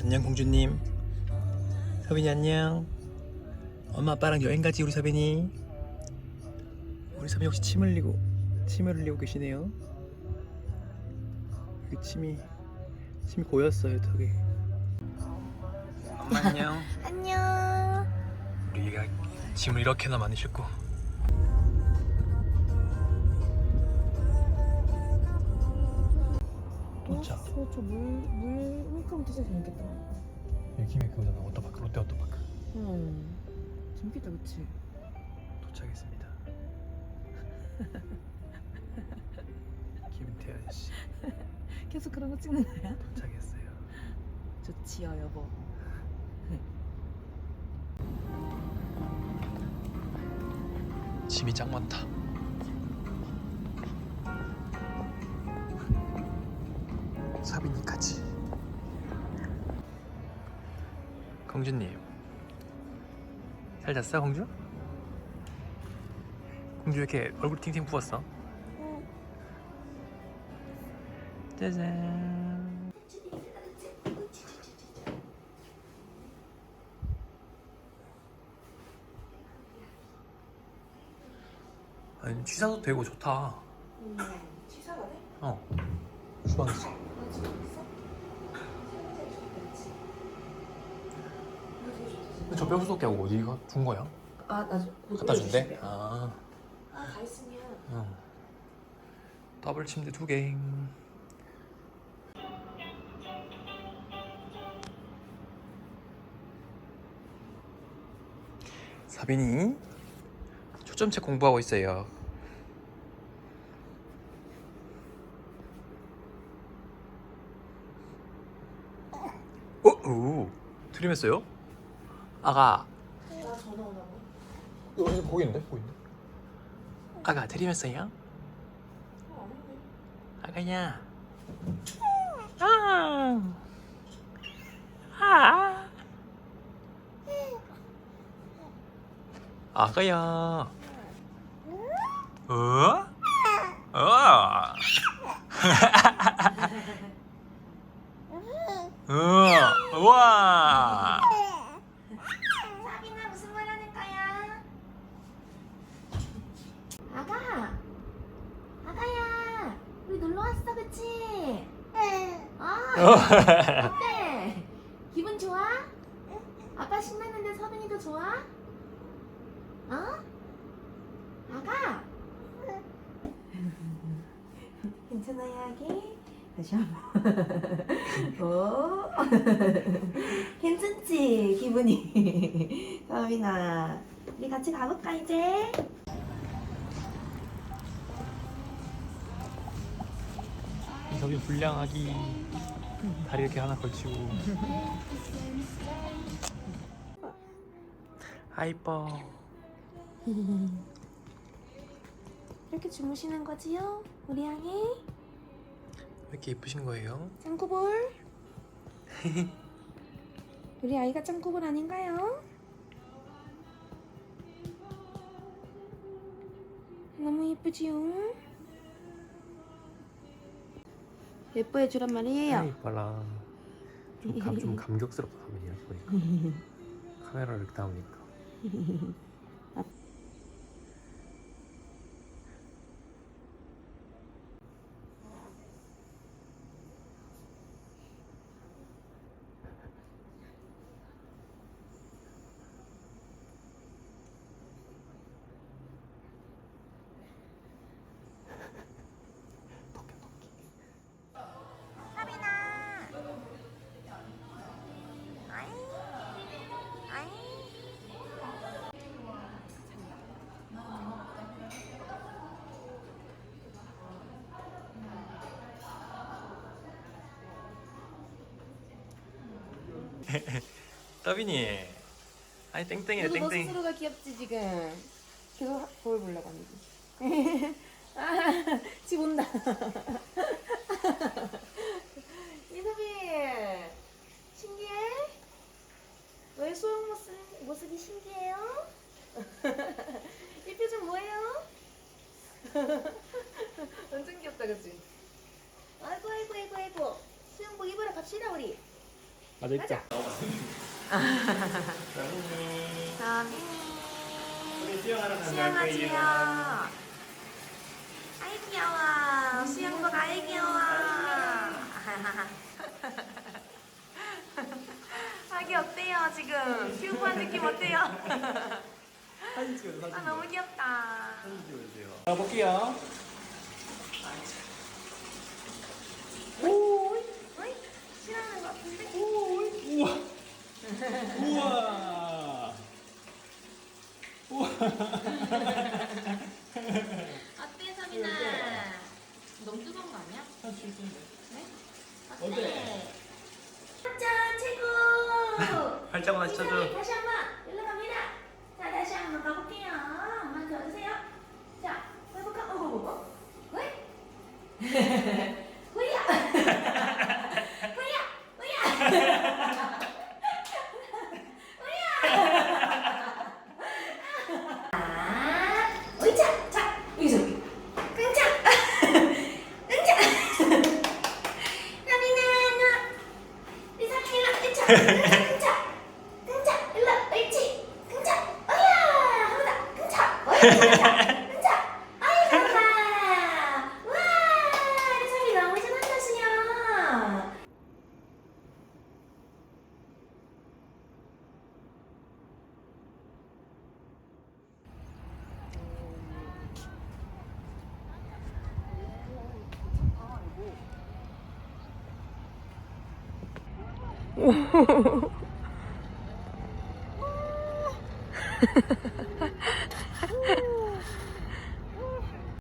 안녕 공주님. 서빈이 안녕. 엄마 아빠랑 여행 가지 우리 서빈이. 우리 서빈이 혹시 침 흘리고 침 흘리고 계시네요? 여기 침이 침이 고였어요 턱에. 엄마 안녕. 안녕. 우리 애가 짐을 이렇게나 많이 싣고 도착 저물물 홈카면 진짜 재밌겠다. 여기 그거잖아 워터파크 롯데 워터파크 응. 재밌겠다, 그치? 도착했습니다 김태현 씨 계속 그런 거 찍는 거야? 도착했어요 좋지요, 여보. 짐이 짱 많다 사빈이까지 공주님 잘 잤어 공주? 공주 왜 이렇게 얼굴 팅팅 부었어? 짜잔 아니 취사도 되고 좋다 음, 취사가 돼? 어 주방 있어 나 지금 있어? 근데 저 뼈소독하고 어디가 준 거야? 아, 나 갖다 준대? 아, 아, 가 있으면. 응. 더블 침대 두 개. 사빈이 초점책 공부하고 있어요. 어? 오, 트림했어요? 아가. 여기 보이는데? 보이는데? 아가 했네. 아가야. 아. 아. 아가야. 어? 어. 어. 와. 사빈아, 무슨 말 하는 거야? 아가! 아가야! 우리 놀러 왔어, 그치? 아! 어때? 기분 좋아? 아빠 신났는데 서빈이도 좋아? 어? 아가? 괜찮아요, 아기? 다시 한번. 오. 괜찮지? 기분이. 서빈아. 우리 같이 가볼까, 이제? 이석이 불량하기 다리 이렇게 하나 걸치고 아 이뻐 이렇게 주무시는 거지요? 우리 아기? 왜 이렇게 예쁘신 거예요? 짱구볼? 우리 아이가 짱구볼 아닌가요? 너무 예쁘지요? 예뻐해 주란 말이에요. 아 이뻐라. 좀, 감, 좀 감격스럽다 이렇게 보니까 카메라를 이렇게 나오니까 더빈이 아니 땡땡이네 너도 너 땡땡 스스로가 귀엽지 지금. 계속 하- 거울 보려고 하는지. 아, 집 온다. 이소빈 신기해? 왜 수영 모습, 모습이 신기해요? 이 표정 뭐예요? 완전 귀엽다 그치? 아이고 아이고 아이고 아이고 수영복 입으러 갑시다 우리 맞아 있자. 우리 수영하러 수영하지요. 아이 귀여워. 수영복 아이 귀여워. 아기 어때요 지금? 큐브한 느낌 어때요? 사진 찍어요 사진. 아 너무 귀엽다. 사진 찍어주세요. 가볼게요. 오이, 오이, 싫어하는 것 같은데? 우와. 우와. 우와. 어때 서민아? 너무 뜨거운 거 아니야? 어때? 짠 최고! 발자국 하나 쳐줘. 다시 한번 일로 갑니다. 자 다시 한번 가볼게요. 엄마 저주세요. 자 해볼까? 어, 어, 어. 왜? 후야! 후야! 후야! 후야! 아, 으이차! 자 여기서 끙차! 끙차! 나비나 나 리사 끙차! 끙차! 일로 옳지! 끙차! 어야! 한번더 끙차! 어야! 呜哈哈哈哈